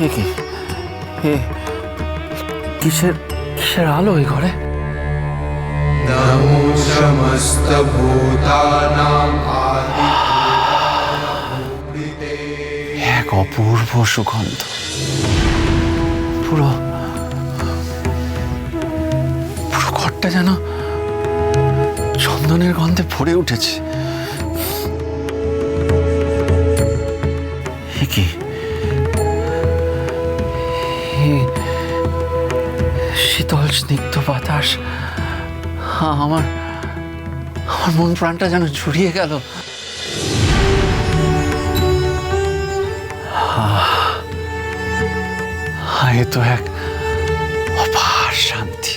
এ কি? এ, কিসের কিসের আলো এই ঘরে? এক অপূর্ব সুগন্ধ। পুরো পুরো ঘরটা যেন চন্দনের গন্ধে ভরে উঠেছে। শীতল স্নিগ্ধ বাতাস আমার আমার মন প্রাণটা যেন জুড়িয়ে গেল। এ তো এক অপার শান্তি।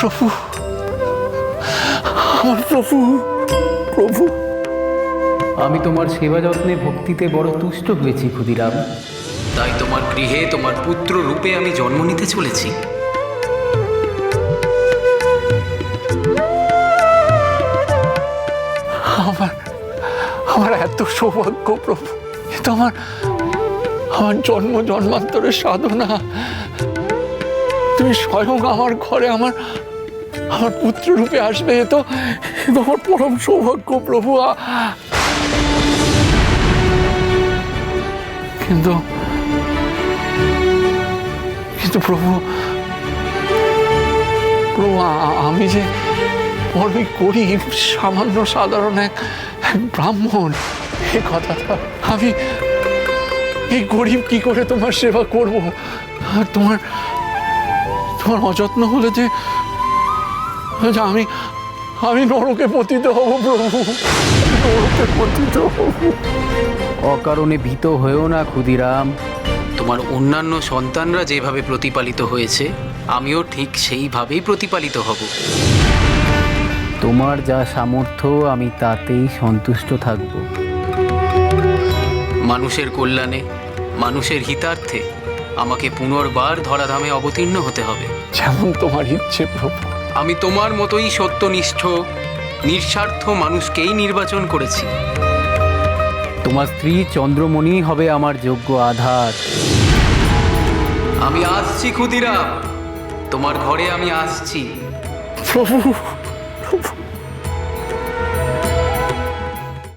প্রভু। আমার প্রভু প্রভু। আমি তোমার সেবা যত্নে ভক্তিতে বড় তুষ্ট হয়েছি ক্ষুদিরাম। তাই তোমার গৃহে তোমার পুত্র রূপে আমি জন্ম নিতে চলেছি। আমার আমার এত সৌভাগ্য প্রভু। তো আমার আমার জন্ম জন্মান্তরের সাধনা। তুমি স্বয়ং আমার ঘরে আমার আমার পুত্র রূপে আসবে এ তো আমার পরম সৌভাগ্য, প্রভু কিন্তু কিন্তু প্রভু প্রভু আমি যে বড়ই গরিব সামান্য সাধারণ এক ব্রাহ্মণ এই কথাটা আমি, এই গরিব কি করে তোমার সেবা করব? আর তোমার তোমার অযত্ন হলে যে আমি আমি নরকে পতিত হব প্রভু। নরকে পতিত হব। অকারণে ভীত হয়েও না ক্ষুদিরাম। তোমার অন্যান্য সন্তানরা যেভাবে প্রতিপালিত হয়েছে আমিও ঠিক সেইভাবেই প্রতিপালিত হব। তোমার যা সামর্থ্য আমি তাতেই সন্তুষ্ট থাকব। মানুষের কল্যাণে মানুষের হিতার্থে আমাকে পুনর্বার ধরাধামে অবতীর্ণ হতে হবে। যেমন তোমার ইচ্ছে প্রভু। আমি তোমার মতোই সত্যনিষ্ঠ নিঃস্বার্থ মানুষকেই নির্বাচন করেছি। তোমার স্ত্রী চন্দ্রমণি হবে আমার যোগ্য আধার। আমি আসছি ক্ষুদিরাম। তোমার ঘরে আমি আসছি। প্রভু